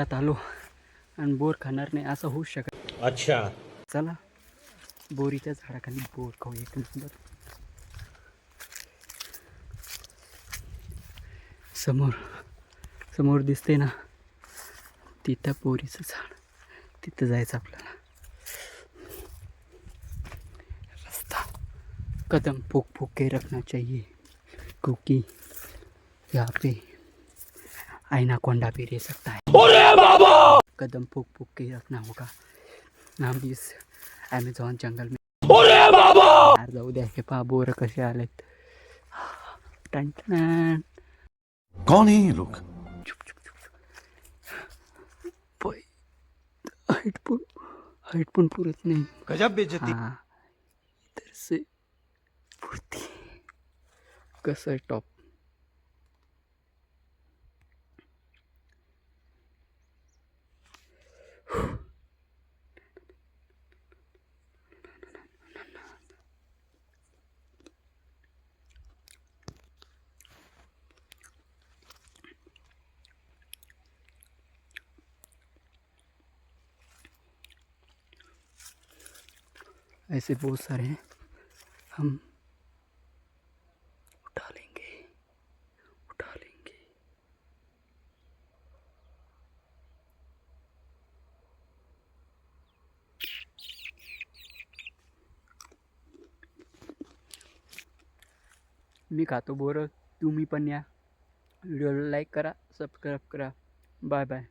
शेतात आलो आणि बोर खाणार नाही असं होऊच शकत अच्छा. चला बोरीच्या झाडाखाली बोर खाऊ एक नंबर. समोर समोर दिसते ना तिथं बोरीचं झाड तिथं जायचं आपल्याला. रास्ता कदम फूक फूक के रखना चाहिए क्योंकि यहाँ पे आईना कोंडा भी रह सकता है। कदम फूक फूक के रखना होगा। हम इस ॲमेझॉन जंगल में। यार जाऊ द्या हे पहा बोर कसे आलेत टन टन. कौन है ये लोग? चुप चुप चुप पण पण पुरत नाही। गजब बेइज्जती। हा इधर से पुरती कसं आहे टॉप। ऐसे बहुत सारे हैं। हम उठा लेंगे उठा लेंगे। मी खातो बोरं तुम्ही पण या व्हिडिओला लाईक करा सबस्क्राईब करा। Bye bye.